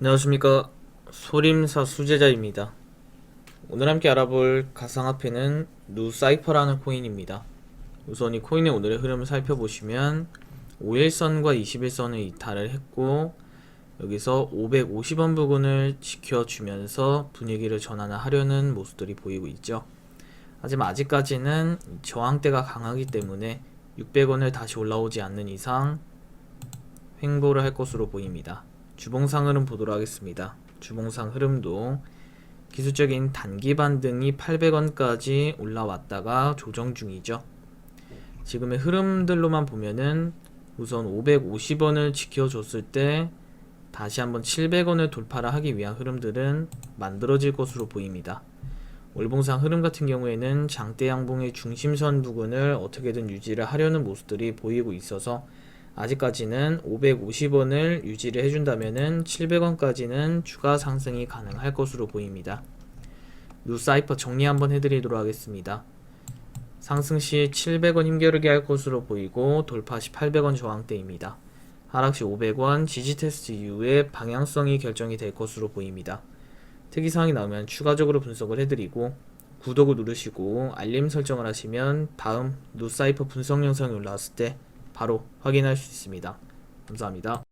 안녕하십니까. 소림사 수제자입니다. 오늘 함께 알아볼 가상화폐는 누사이퍼라는 코인입니다. 우선 이 코인의 오늘의 흐름을 살펴보시면 5일선과 21선을 이탈을 했고 여기서 550원 부근을 지켜주면서 분위기를 전환하려는 모습들이 보이고 있죠. 하지만 아직까지는 저항대가 강하기 때문에 600원을 다시 올라오지 않는 이상 횡보를 할 것으로 보입니다. 주봉상 흐름 보도록 하겠습니다. 주봉상 흐름도 기술적인 단기 반등이 800원까지 올라왔다가 조정 중이죠. 지금의 흐름들로만 보면은 우선 550원을 지켜줬을 때 다시 한번 700원을 돌파를 하기 위한 흐름들은 만들어질 것으로 보입니다. 월봉상 흐름 같은 경우에는 장대 양봉의 중심선 부근을 어떻게든 유지를 하려는 모습들이 보이고 있어서 아직까지는 550원을 유지를 해준다면은 700원까지는 추가 상승이 가능할 것으로 보입니다. 누사이퍼 정리 한번 해드리도록 하겠습니다. 상승 시 700원 힘겨루기 할 것으로 보이고 돌파 시 800원 저항대입니다. 하락 시 500원 지지 테스트 이후에 방향성이 결정이 될 것으로 보입니다. 특이사항이 나오면 추가적으로 분석을 해드리고 구독을 누르시고 알림 설정을 하시면 다음 누사이퍼 분석 영상이 올라왔을 때 바로 확인할 수 있습니다. 감사합니다.